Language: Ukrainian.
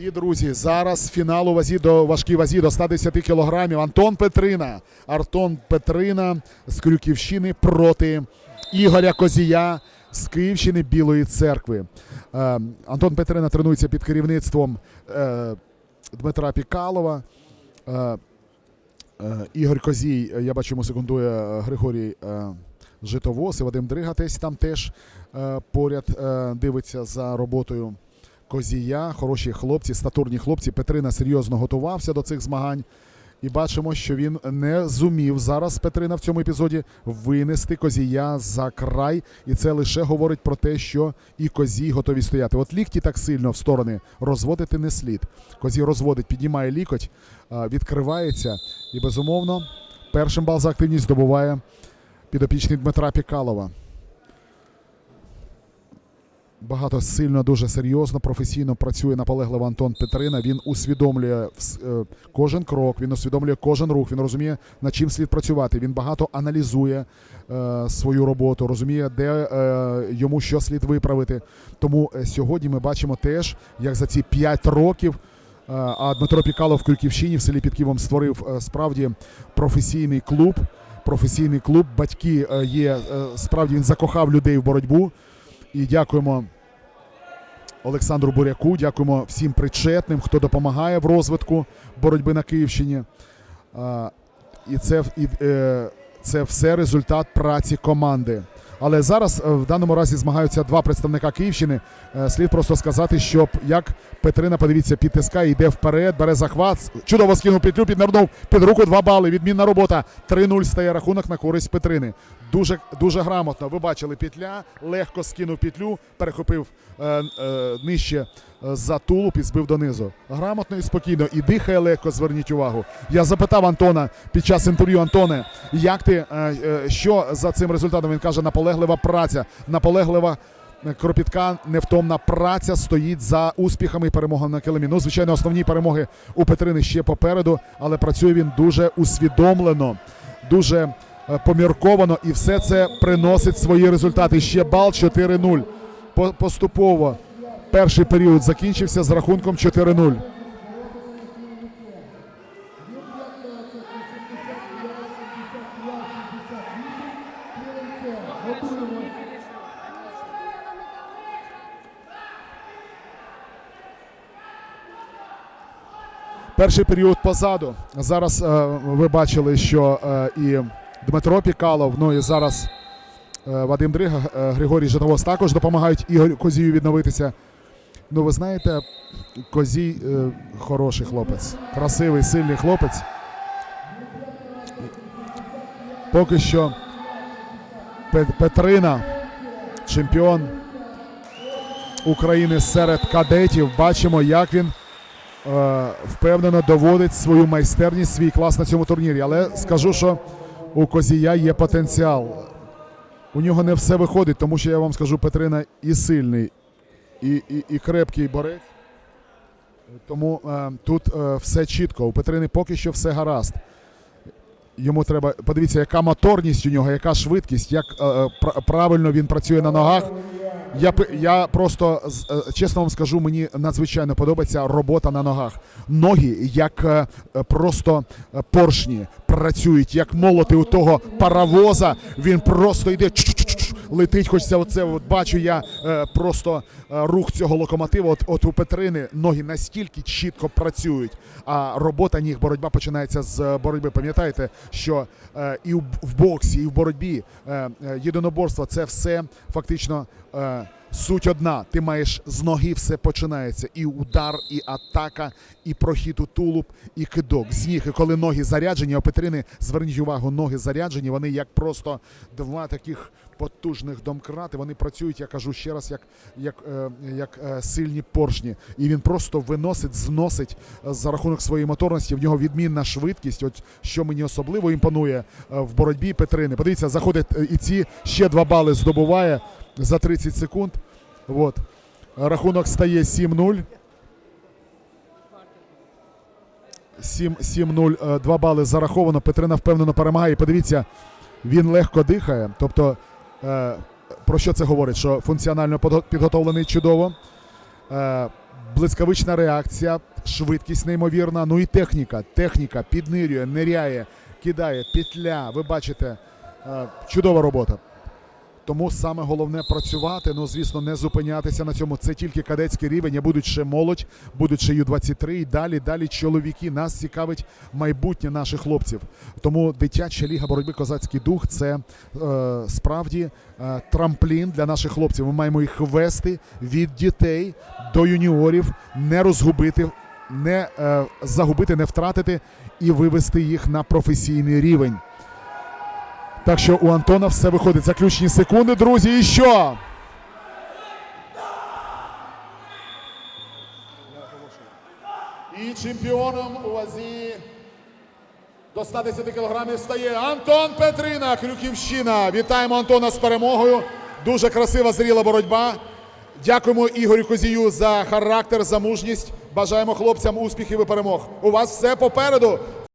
І, друзі, зараз фінал у вазі до важкій вазі до 110 кілограмів. Антон Петрина. Антон Петрина з Крюківщини проти Ігоря Козія з Київщини Білої церкви. Е, Антон Петрина тренується під керівництвом е, Дмитра Пікалова. Е, е, Ігор Козій, е, я бачу, йому секундує е, Григорій е, Житовос і Вадим Дрига десь там теж е, поряд е, дивиться за роботою Козія. Хороші хлопці, статурні хлопці. Петрина серйозно готувався до цих змагань. І бачимо, що він не зумів зараз Петрина в цьому епізоді винести Козія за край. І це лише говорить про те, що і Козій готові стояти. От лікті так сильно в сторони розводити не слід. Козій розводить, піднімає лікоть, відкривається. І безумовно, першим бал за активність здобуває підопічний Дмитра Пікалова. Багато сильно, дуже серйозно, професійно працює наполегливо Антон Петрина. Він усвідомлює е, кожен крок, він усвідомлює кожен рух. Він розуміє, над чим слід працювати. Він багато аналізує е, свою роботу, розуміє, де е, йому що слід виправити. Тому сьогодні ми бачимо теж, як за ці 5 років. А Дмитро Пікалов в Кульківщині в селі під Києвом створив справді професійний клуб. Професійний клуб. Батьки є справді він закохав людей в боротьбу. І дякуємо Олександру Буряку, дякуємо всім причетним, хто допомагає в розвитку боротьби на Київщині. І це, і, е, це все результат праці команди. Але зараз е, в даному разі змагаються два представника Київщини. Е, Слід просто сказати, що як Петрина, подивіться, підтискає, йде вперед, бере захват. Чудово скинув петлю, піднернув під руку два бали. Відмінна робота. 3-0 стає рахунок на користь Петрини. Дуже, дуже грамотно. Ви бачили петля, легко скинув петлю, перехопив е, е, нижче за тулуб і збив донизу. Грамотно і спокійно. І дихає легко, зверніть увагу. Я запитав Антона під час інтерв'ю Антоне, як ти, е, е, що за цим результатом? Він каже, наполеглива праця, наполеглива. е, Кропітка невтомна праця стоїть за успіхами і перемогами на килимі. Ну, звичайно, основні перемоги у Петрини ще попереду, але працює він дуже усвідомлено, дуже е, помірковано, і все це приносить свої результати. Ще бал 4-0. Поступово перший період закінчився з рахунком 4-0. Перший період позаду. Зараз е, ви бачили, що е, і Дмитро Пікалов, ну і зараз е, Вадим Дрига, е, Григорій Житовос також допомагають Ігорю Козію відновитися. Ну, ви знаєте, Козій е, хороший хлопець, красивий, сильний хлопець. Поки що Петрина, чемпіон України серед кадетів. Бачимо, як він е, впевнено доводить свою майстерність, свій клас на цьому турнірі. Але скажу, що у Козія є потенціал. У нього не все виходить, тому що я вам скажу, Петрина і сильний, і, і, і крепкий борець. Тому е, тут е, все чітко. У Петрини поки що все гаразд. Йому треба подивіться, яка моторність у нього, яка швидкість, як е, е, правильно він працює на ногах. Я, я просто е, чесно вам скажу, мені надзвичайно подобається робота на ногах. Ноги, як е, просто поршні, працюють, як молоти у того паровоза. Він просто йде. Летить, хочеться оце. От бачу я е, просто е, рух цього локомотива. От, от у Петрини ноги настільки чітко працюють. А робота ніг, боротьба починається з е, боротьби. Пам'ятаєте, що і в, боксі, і в боротьбі єдиноборство це все фактично. Суть одна, ти маєш з ноги все починається. І удар, і атака, і прохід у тулуб, і кидок. З ніг. І коли ноги заряджені, у Петрини, зверніть увагу, ноги заряджені, вони як просто два таких потужних домкрати. Вони працюють, я кажу ще раз, як, як, е, як е, сильні поршні. І він просто виносить, зносить е, за рахунок своєї моторності. В нього відмінна швидкість. От що мені особливо імпонує в боротьбі Петрини. Подивіться, заходить і ці ще два бали здобуває за 30 секунд. От. Рахунок стає 7-0. 7 7-0, е, два бали зараховано. Петрина впевнено перемагає. Подивіться, він легко дихає. Тобто, е, про що це говорить? Що функціонально підготовлений чудово. Е, блискавична реакція, швидкість неймовірна. Ну і техніка. Техніка піднирює, ниряє, кидає, петля. Ви бачите, чудова робота. Тому саме головне працювати. Ну, звісно, не зупинятися на цьому. Це тільки кадетський рівень. А будуть ще молодь, будуть ще Ю-23 і далі, далі чоловіки. Нас цікавить майбутнє наших хлопців. Тому дитяча ліга боротьби Козацький дух це е, справді е, трамплін для наших хлопців. Ми маємо їх вести від дітей до юніорів, не розгубити, не е, загубити, не втратити і вивести їх на професійний рівень. Так що у Антона все виходить. Заключні секунди, друзі. І що? І чемпіоном у вазі до 110 кілограмів стає Антон Петрина, Крюківщина. Вітаємо Антона з перемогою. Дуже красива зріла боротьба. Дякуємо Ігорю Козію за характер, за мужність. Бажаємо хлопцям успіхів і перемог. У вас все попереду.